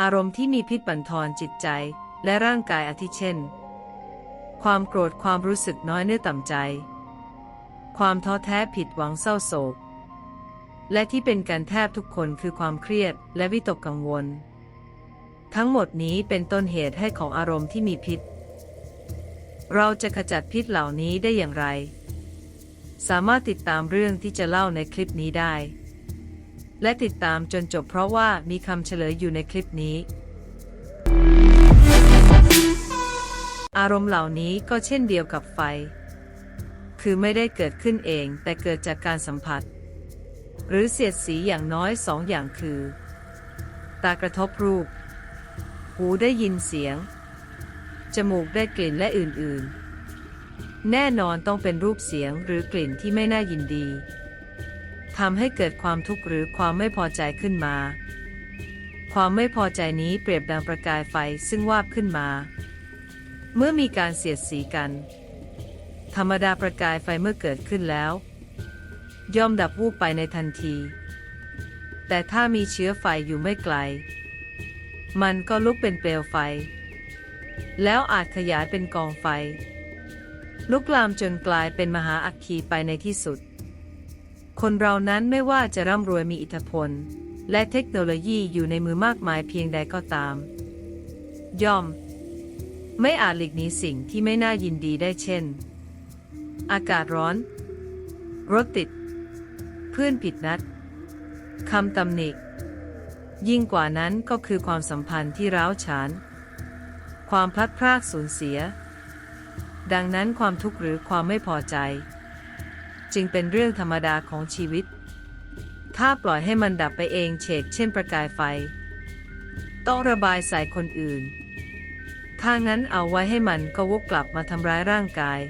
อารมณ์ที่มีพิษบั่นทอนจิตใจและร่างกายอาทิเช่น ความโกรธความรู้สึกน้อยเนื้อต่ำใจ ความท้อแท้ผิดหวังเศร้าโศก และที่เป็นกันแทบทุกคนคือความเครียดและวิตกกังวล ทั้งหมดนี้เป็นต้นเหตุให้ของอารมณ์ที่มีพิษ เราจะขจัดพิษเหล่านี้ได้อย่างไร สามารถติดตามเรื่องที่จะเล่าในคลิปนี้ได้ และติดตามจนจบเพราะว่ามีคำเฉลยอยู่ในคลิปนี้ อารมณ์เหล่านี้ก็เช่นเดียวกับไฟ คือไม่ได้เกิดขึ้นเองแต่เกิดจากการสัมผัส หรือเสียดสีอย่างน้อยสองอย่างคือ ตากระทบรูป หูได้ยินเสียง จมูกได้กลิ่นและอื่นๆ แน่นอนต้องเป็นรูปเสียงหรือกลิ่นที่ไม่น่ายินดี ทำให้เกิดความทุกข์หรือความไม่พอใจขึ้นมา ความไม่พอใจนี้เปรียบดังประกายไฟซึ่งวาบขึ้นมา เมื่อมีการเสียดสีกัน ธรรมดาประกายไฟเมื่อเกิดขึ้นแล้ว ย่อมดับวูบไปในทันที แต่ถ้ามีเชื้อไฟอยู่ไม่ไกล มันก็ลุกเป็นเปลวไฟ แล้วอาจขยายเป็นกองไฟ ลุกลามจนกลายเป็นมหาอัคคีไปในที่สุด คนเรานั้นไม่ว่าจะร่ำรวยมีอิทธิพล และเทคโนโลยีอยู่ในมือมากมายเพียงใดก็ตาม ย่อม ไม่อาจหลีกหนีสิ่งที่ไม่น่ายินดีได้เช่น อากาศร้อน รถติด เพื่อนผิดนัดคำตำหนิยิ่งกว่านั้นก็คือความสัมพันธ์ที่ร้าวฉาน ความพลัดพรากสูญเสีย ดังนั้นความทุกข์หรือความไม่พอใจ จึงเป็นเรื่องธรรมดาของชีวิต ถ้าปล่อยให้มันดับไปเองเฉกเช่นประกายไฟ ต้องระบายใส่คนอื่น ถ้างั้นเอาไว้ให้มันก็วกกลับมาทำร้ายร่างกาย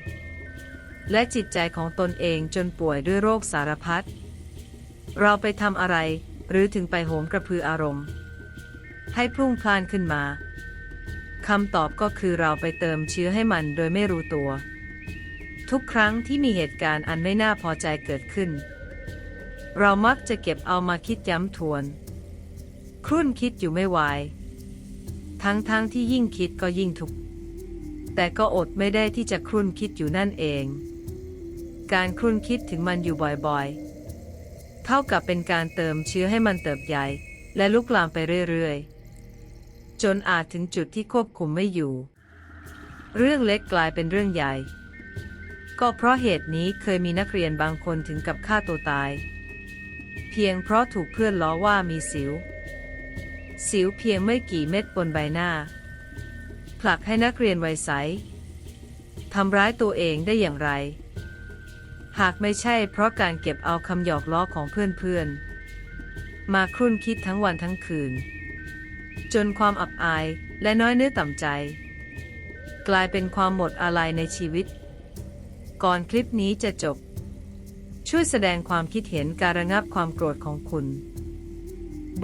และจิตใจของตนเองจนป่วยด้วยโรคสารพัด เราไปทำอะไรหรือถึงไปโหมกระพืออารมณ์ ให้พุ่งพลานขึ้นมาคำตอบก็คือเราไปเติมเชื้อให้มันโดยไม่รู้ตัว ทุกครั้งที่มีเหตุการณ์อันไม่น่าพอใจเกิดขึ้น เรามักจะเก็บเอามาคิดย้ำทวน ครุ่นคิดอยู่ไม่ไหวทั้งๆทที่ยิ่งคิดก็ยิ่งทุกข์แต่ก็อดไม่ได้ที่จะครุ่นคิดอยู่นั่นเอง การครุ่นคิดถึงมันอยู่บ่อยๆ เท่ากับเป็นการเติมเชื้อให้มันเติบใหญ่ และลุกลามไปเรื่อยๆ จนอาจถึงจุดที่ควบคุมไม่อยู่ เรื่องเล็กกลายเป็นเรื่องใหญ่ ก็เพราะเหตุนี้เคยมีนักเรียนบางคนถึงกับฆ่าตัวตาย เพียงเพราะถูกเพื่อนล้อว่ามีสิว สิวเพียงไม่กี่เม็ดบนใบหน้า ผลักให้นักเรียนวัยใสทำร้ายตัวเองได้อย่างไร หากไม่ใช่เพราะการเก็บเอาคำหยอกล้อของเพื่อนๆ มาครุ่นคิดทั้งวันทั้งคืน จนความอับอายและน้อยเนื้อต่ำใจ กลายเป็นความหมดอาลัยในชีวิต ก่อนคลิปนี้จะจบ ช่วยแสดงความคิดเห็นการระงับความโกรธของคุณ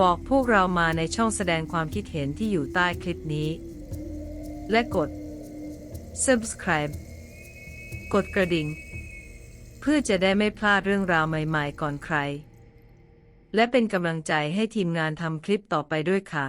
บอกพวกเรามาในช่องแสดงความคิดเห็นที่อยู่ใต้คลิปนี้ และกด subscribe กดกระดิ่ง เพื่อจะได้ไม่พลาดเรื่องราวใหม่ ๆ ก่อนใคร และเป็นกำลังใจให้ทีมงานทำคลิปต่อไปด้วยค่ะ